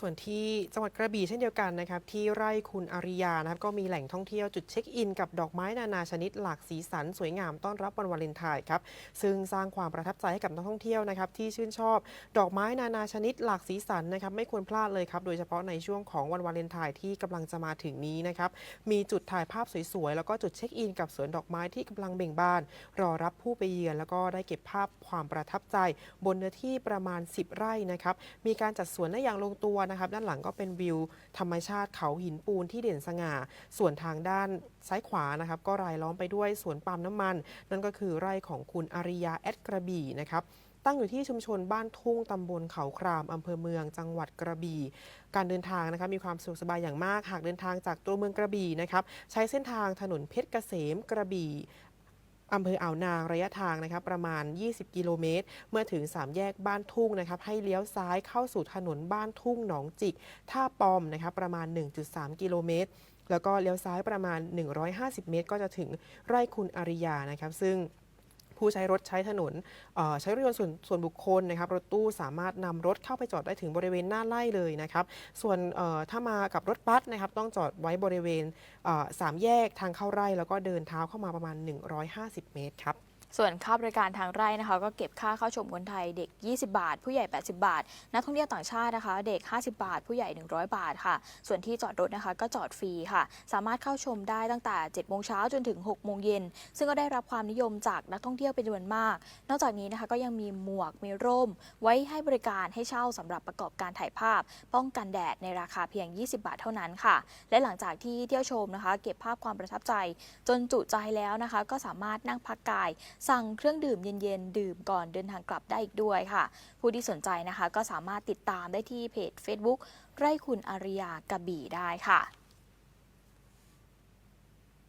ส่วนที่จังหวัดกระบี่เช่นเดียวกันนะครับที่ไร่คุณอาริยานะครับก็มีแหล่งท่องเที่ยวจุดเช็คอินกับดอกไม้นานาชนิดหลากสีสันสวยงามต้อนรับวันวาเลนไทน์ครับซึ่งสร้างความประทับใจให้กับนักท่องเที่ยวนะครับที่ชื่นชอบ ดอกไม้นานาชนิดหลากสีสันนะครับไม่ควรพลาดเลยครับโดยเฉพาะในช่วงของวันวาเลนไทน์ที่กำลังจะมาถึงนี้นะครับมีจุดถ่ายภาพสวยๆแล้วก็จุดเช็คอินกับสวนดอกไม้ที่กำลังเบ่งบาน รอรับผู้ไปเยือน แล้วก็ได้เก็บภาพความประทับใจ บนเนื้อที่ประมาณ 10 ไร่นะครับมีการจัดสวนได้อย่างลงตัวนะครับ ด้านหลังก็เป็นวิวธรรมชาติเขาหินปูนที่เด่นสง่า ส่วนทางด้านซ้ายขวานะครับ ก็รายล้อมไปด้วยสวนปาล์มน้ำมัน นั่นก็คือไร่ของคุณอาริยาแอดกระบี่นะครับตั้งอยู่ที่ชุมชนบ้านทุ่งตำบลเขาครามอำเภอเมืองจังหวัดกระบี่ การเดินทางนะครับมีความสะดวกสบายอย่างมาก หากเดินทางจากตัวเมืองกระบี่นะครับใช้เส้นทางถนนเพชรเกษมกระบี่ อำเภออ่าวนางระยะทางนะครับประมาณ 20 กิโลเมตร เมื่อถึง 3 แยกบ้านทุ่งนะครับให้เลี้ยวซ้ายเข้าสู่ถนนบ้านทุ่งหนองจิก ท่าปอมนะครับประมาณ 1.3 กิโลเมตร แล้วก็เลี้ยวซ้ายประมาณ 150 เมตร ก็จะถึงไร่คุณอาริยานะครับซึ่ง ผู้ใช้รถใช้ถนนใช้รถยนต์ส่วนส่วนบุคคลนะครับรถตู้สามารถนำรถเข้าไปจอดได้ถึงบริเวณหน้าไร่เลยนะครับ ส่วนถ้ามากับรถบัสนะครับต้องจอดไว้บริเวณสามแยกทางเข้าไร่ แล้วก็เดินเท้าเข้ามาประมาณ 150 เมตรครับ ส่วนค่าบริการทางไร่นะคะ ก็เก็บค่าเข้าชมคนไทยเด็ก 20 บาท ผู้ใหญ่ 80 บาท นักท่องเที่ยวต่างชาตินะคะ เด็ก 50 บาท ผู้ใหญ่ 100 บาทค่ะ ส่วนที่จอดรถนะคะ ก็จอดฟรีค่ะ สามารถเข้าชมได้ตั้งแต่7โมงเช้าจนถึง6โมงเย็นซึ่งก็ได้รับความนิยมจากนักท่องเที่ยวเป็นจำนวนมาก นอกจากนี้นะคะก็ยังมีหมวกมีร่ม ไว้ให้บริการให้เช่าสำหรับประกอบการถ่ายภาพ ป้องกันแดดในราคาเพียง 20 บาทเท่านั้นค่ะ และหลังจากที่เที่ยวชมนะคะ เก็บภาพความประทับใจ จนจุใจแล้วนะคะ ก็สามารถนั่งพักกายสั่งเครื่องดื่มเย็นๆ ดื่มก่อนเดินทางกลับได้อีกด้วยค่ะ ผู้ที่สนใจนะคะก็สามารถติดตามได้ที่เพจ Facebook ไร่คุณอาริยากระบี่ได้ค่ะ